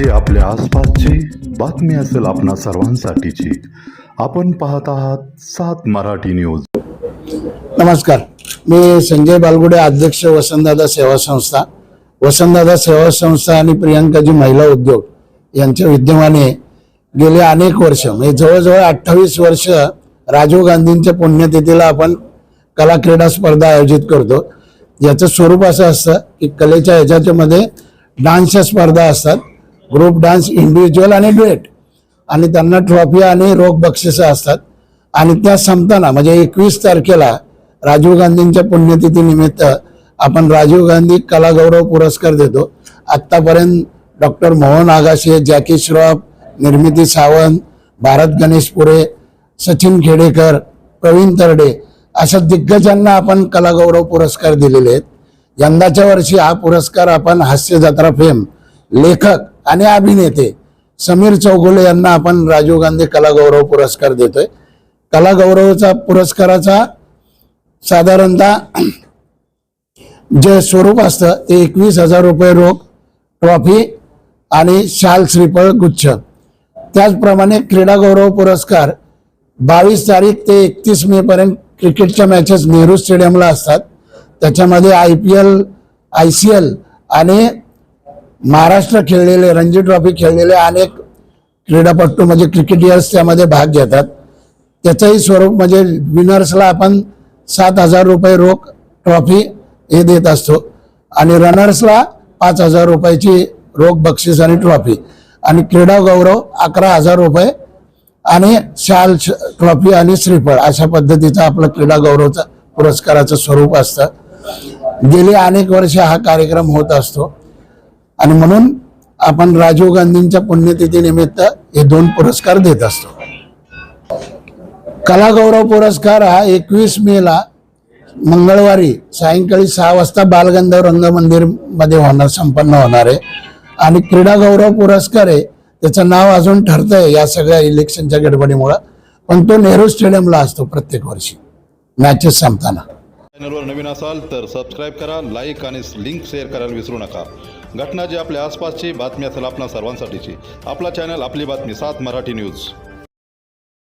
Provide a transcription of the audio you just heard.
जी आपल्या आसपासची बातमी असेल आपणा सर्वांसाठीची. आपण पाहत आहात सात मराठी न्यूज. नमस्कार. मी संजय बालगुडे अध्यक्ष वसंतदादा सेवा संस्था. वसंतदादा सेवा संस्था आणि प्रियंकाजी महिला उद्योग यांच्या विद्यमाने गेले अनेक वर्ष म्हणजे जवळजवळ अठ्ठावीस वर्ष राजीव गांधींच्या पुण्यतिथीला आपण कला क्रीडा स्पर्धा आयोजित करतो. याचं स्वरूप असं असतं की कलेच्या ह्याच्यामध्ये डान्सच्या स्पर्धा असतात. ग्रुप डान्स इंडिव्हिज्युअल आणि डुएट आणि त्यांना ट्रॉफी आणि रोख बक्षिसं असतात. आणि त्या संपताना म्हणजे एकवीस तारखेला राजीव गांधींच्या पुण्यतिथीनिमित्त आपण राजीव गांधी कलागौरव पुरस्कार देतो. आत्तापर्यंत डॉक्टर मोहन आगाशे जॅकी श्रॉफ निर्मिती सावंत भारत गणेश पुरे सचिन खेडेकर प्रवीण तरडे अशा दिग्गजांना आपण कलागौरव पुरस्कार दिलेले आहेत. यंदाच्या वर्षी हा पुरस्कार आपण हास्य जत्रा फेम लेखक आणि अभिनेते. समीर चौगुले यांना आपण राजीव गांधी कलागौरव पुरस्कार देतोय. कलागौरवचा पुरस्काराचा साधारणतः जे स्वरूप असतं ते एकवीस हजार रुपये रोख ट्रॉफी आणि शाल श्रीफळ गुच्छ. त्याचप्रमाणे क्रीडा गौरव पुरस्कार बावीस तारीख ते एकतीस मे पर्यंत क्रिकेटच्या मॅचेस नेहरू स्टेडियमला असतात. त्याच्यामध्ये I P L I C L आणि महाराष्ट्र खेळलेले रणजी ट्रॉफी खेळलेले अनेक क्रीडापटू म्हणजे क्रिकेटियर्स त्यामध्ये भाग घेतात. त्याचंही स्वरूप म्हणजे विनर्सला आपण सात हजार रुपये रोख ट्रॉफी हे देत असतो आणि रनर्सला पाच हजार रुपयाची रोख बक्षीस आणि ट्रॉफी. आणि क्रीडा गौरव अकरा हजार रुपये आणि शाल श- ट्रॉफी आणि श्रीफळ अशा पद्धतीचं आपलं क्रीडा गौरवचं पुरस्काराचं स्वरूप असतं. गेली अनेक वर्ष हा कार्यक्रम होत असतो. आणि म्हणून आपण राजीव गांधींच्या पुण्यतिथीनिमित्त हे दोन पुरस्कार देत असतो. कलागौरव पुरस्कार हा एकवीस मेला मंगळवारी सायंकाळी सहा वाजता बालगंधर्व रंगमंदिरमध्ये होणार संपन्न होणार आहे. आणि क्रीडा गौरव पुरस्कार आहे त्याचं नाव अजून ठरतंय या सगळ्या इलेक्शनच्या गडबडीमुळं. पण तो नेहरू स्टेडियमला असतो प्रत्येक वर्षी. मॅचेस संपताना. चॅनलवर नवीन असाल तर सबस्क्राईब करा लाईक आणि लिंक शेअर करायला विसरू नका. घटना जी आपल्या आसपासची बातमी असेल आपणा सर्वांसाठीची. आपला चॅनल आपली बातमी सात मराठी न्यूज